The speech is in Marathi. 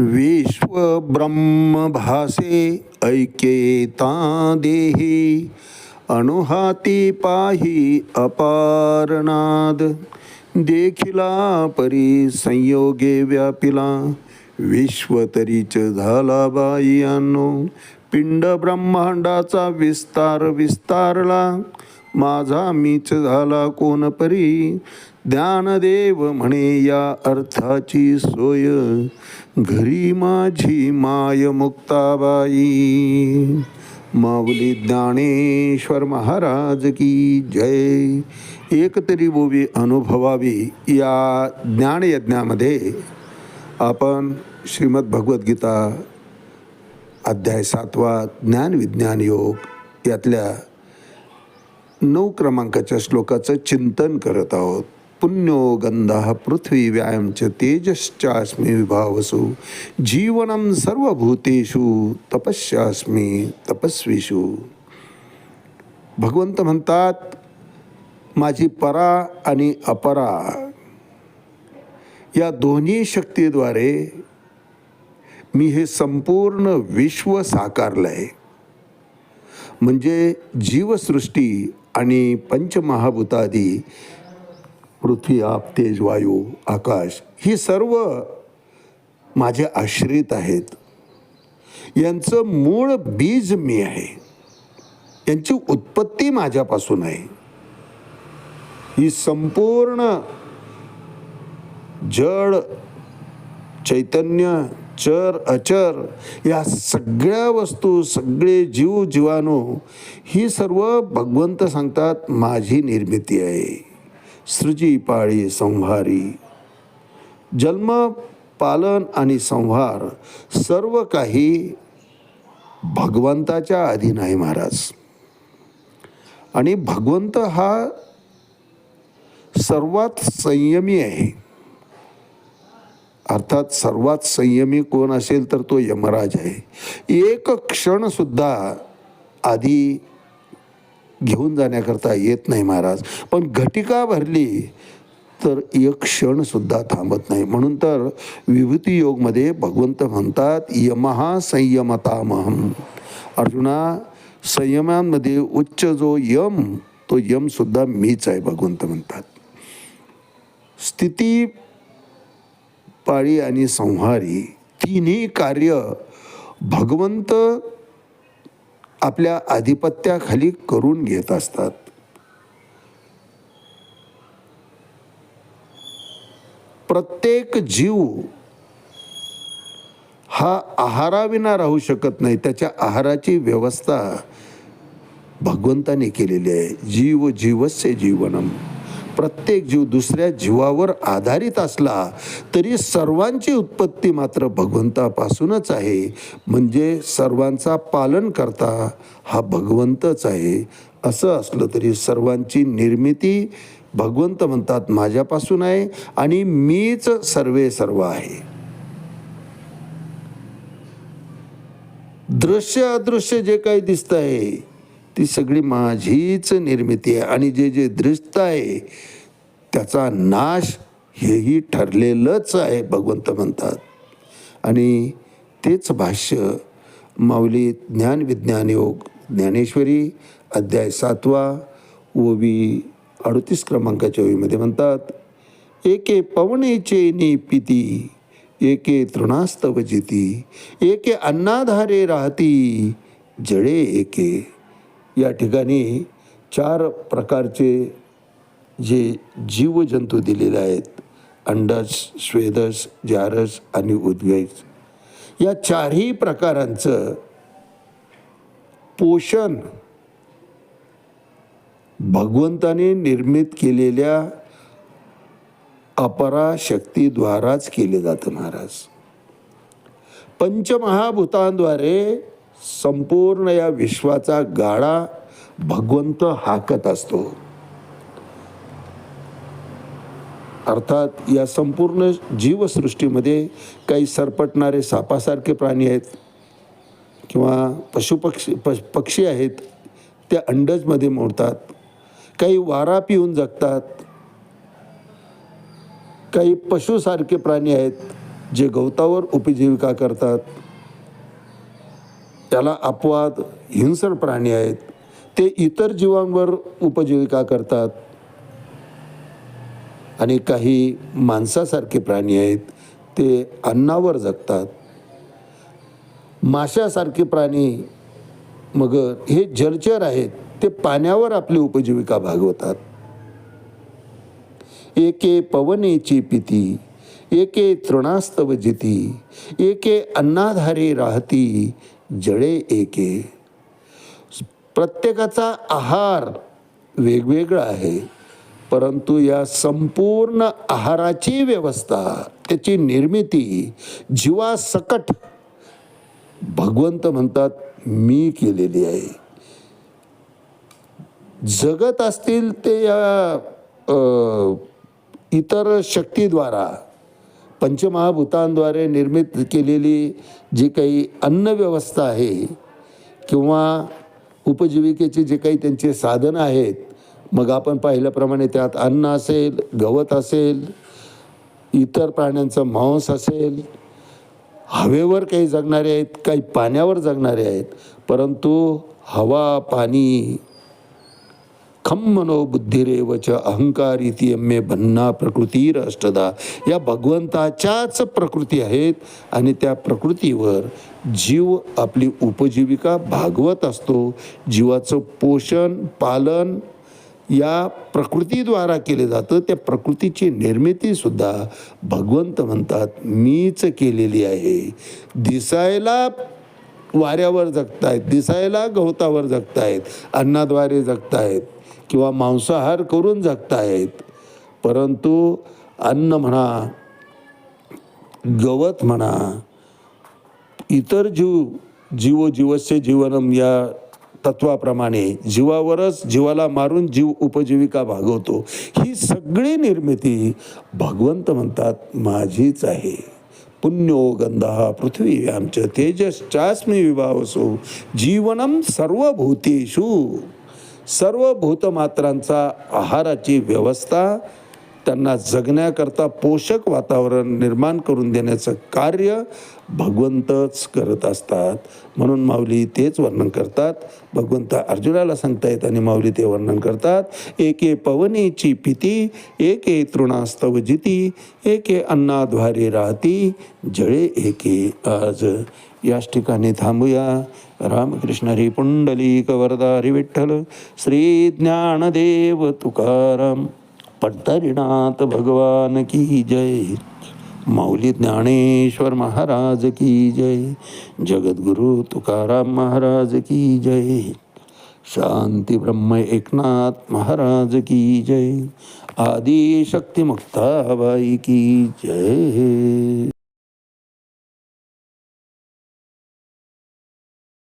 विश्व ब्रह्म भासे देही अणुहाती पाही अपारनाद देखिला परी संयोगे व्यापिला विश्वतरीच झाला बाई आणो पिंड ब्रह्मांडाचा विस्तार विस्तारला माझा मीच झाला कोण परी? ज्ञानदेव म्हणे या अर्थाची सोय. घरी माझी माय मुक्ताबाई माऊली ज्ञानेश्वर महाराज की जय. एकतरी बोवी अनुभवावी या ज्ञानयज्ञामध्ये आपण श्रीमद भगवद्गीता अध्याय सातवा ज्ञान विज्ञान योग यातल्या नऊ क्रमांकाच्या श्लोकाचं चिंतन करत आहोत. पुण्यो गंधा पृथ्वी व्यायामच तेजश्चास्मी विभावसु। जीवनम सर्वभूतेषु तपस्यास्मी तपस्वीषु। भगवंत म्हणतात माझी परा आणि अपरा या दोन्ही शक्तीद्वारे मी हे संपूर्ण विश्व साकारलं आहे म्हणजे जीवसृष्टी आणि पंचमहाभूतादी पृथ्वी आप तेज वायू आकाश ही सर्व माझे आश्रित आहेत. यांचं मूळ बीज मी आहे. यांची उत्पत्ती माझ्यापासून आहे. ही संपूर्ण जड चैतन्य चर अचर या सगळ्या वस्तू सगळे जीव जीवाणू ही सर्व भगवंत सांगतात माझी निर्मिती आहे. सृजी पाळी संहारी. जन्म पालन आणि संहार सर्व काही भगवंताच्या अधीन आहे महाराज. आणि भगवंत हा सर्वात संयमी आहे. अर्थात सर्वात संयमी कोण असेल तर तो यमराज आहे. एक क्षणसुद्धा आधी घेऊन जाण्याकरता येत नाही महाराज. पण घटिका भरली तर एक क्षणसुद्धा थांबत नाही. म्हणून तर विभूती योगमध्ये भगवंत म्हणतात यमहा संयमतामहम अर्जुना संयमांमध्ये उच्च जो यम तो यमसुद्धा मीच आहे भगवंत म्हणतात. स्थिती पाळी आणि संहारी तिन्ही कार्य भगवंत आपल्या आधिपत्याखाली करून घेत असतात. प्रत्येक जीव हा आहाराविना राहू शकत नाही त्याच्या आहाराची व्यवस्था भगवंताने केलेली आहे. जीव जीवस्य जीवनम. प्रत्येक जीव दुसऱ्या जीवावर आधारित असला तरी सर्वांची उत्पत्ती मात्र भगवंतापासूनच आहे. म्हणजे सर्वांचा पालन करता हा भगवंतच आहे. असं असलं तरी सर्वांची निर्मिती भगवंत म्हणतात माझ्यापासून आहे आणि मीच सर्वे सर्व आहे. दृश्य अदृश्य जे काही दिसत आहे ती सगळी माझीच निर्मिती आहे. आणि जे जे दृष्ट आहे त्याचा नाश हेही ठरलेलंच आहे भगवंत म्हणतात. आणि तेच भाष्य माऊली ज्ञान विज्ञान योग ज्ञानेश्वरी अध्याय सातवा ओवी अडतीस क्रमांकाच्या ओवीमध्ये म्हणतात एके पवनेचे निपिती एके तृणास्तव जिती एके अन्नाधारे राहती जळे एके या ठिकाणी चार प्रकारचे जे जीवजंतू दिलेले आहेत. अंडस स्वेदस जारस आणि उद्गैस या चारही प्रकारांचं पोषण भगवंताने निर्मित केलेल्या अपरा शक्तीद्वाराच केले जातं महाराज. पंचमहाभूतांद्वारे संपूर्ण या विश्वाचा गाडा भगवंत हाकत असतो. अर्थात या संपूर्ण जीवसृष्टीमध्ये काही सरपटणारे सापासारखे प्राणी आहेत किंवा पशुपक्षी प पक्षी आहेत ते अंडजमध्ये मोडतात. काही वारा पिऊन जगतात. काही पशुसारखे प्राणी आहेत जे गवतावर उपजीविका करतात. त्याला अपवाद हिंसर प्राणी आहेत. ते इतर जीवांवर उपजीविका करतात. आणि काही माणसासारखे प्राणी आहेत ते अन्नावर जगतात. माशासारखे प्राणी मग हे जलचर आहेत ते पाण्यावर आपली उपजीविका भागवतात. एके पवनेची पिती एके तृणास्तव जिती एके अन्नाधारे राहती जळे एके प्रत्येकाचा आहार वेगवेगळा आहे परंतु या संपूर्ण आहाराची व्यवस्था त्याची निर्मिती जीवासकट भगवंत म्हणतात मी केलेली आहे. जगत असतील ते या इतर शक्तीद्वारा पंचमहाभूतांद्वारे निर्मित केलेली जी काही अन्नव्यवस्था आहे किंवा उपजीविकेची जे काही त्यांचे साधनं आहेत मग आपण पाहिल्याप्रमाणे त्यात अन्न असेल गवत असेल इतर प्राण्यांचं मांस असेल हवेवर काही जगणारे आहेत काही पाण्यावर जगणारे आहेत परंतु हवा पाणी खम मनो बुद्धिरेवच अहंकार इति मे भन्ना प्रकृती अष्टदा या भगवंताच्याच प्रकृती आहेत आणि त्या प्रकृतीवर जीव आपली उपजीविका भागवत असतो. जीवाचं पोषण पालन या प्रकृतीद्वारा केले जातं. त्या प्रकृतीची निर्मितीसुद्धा भगवंत म्हणतात मीच केलेली आहे. दिसायला वाऱ्यावर जगतायत दिसायला गवतावर जगतायत अन्नाद्वारे जगतायत. किंवा मांसाहार करून जगतायत. परंतु अन्न म्हणा गवत म्हणा इतर जीव जीव जीवस्य जीवनम या तत्वाप्रमाणे जीवावरच जीवाला मारून जीव उपजीविका भागवतो. ही सगळी निर्मिती भगवंत म्हणतात माझीच आहे. पुण्यो गंधा पृथ्वी आमच्या तेजश्चास्मी विभावसो. जीवनम सर्वभूतेषु. सर्व भूतमात्रांचा आहाराची व्यवस्था त्यांना जगण्याकरता पोषक वातावरण निर्माण करून देण्याचं कार्य भगवंतच करत असतात. म्हणून माऊली तेच वर्णन करतात. भगवंत अर्जुनाला सांगतायत आणि माऊली ते वर्णन करतात. एके पवनेची पिती एके तृणास्तव जिती एके अन्नाद्वारे राहती जळे एके आज. याच ठिकाणी थांबूया. रामकृष्ण हरी पुंडलिक वरदा हरी विठ्ठल श्री ज्ञानदेव तुकाराम. पंढरीनाथ भगवान की जय। माऊली ज्ञानेश्वर महाराज की जय। जगद्गुरु तुकाराम महाराज की जय। शांती ब्रह्म एकनाथ महाराज की जय। आदि शक्ती मुक्ताबाई की जय।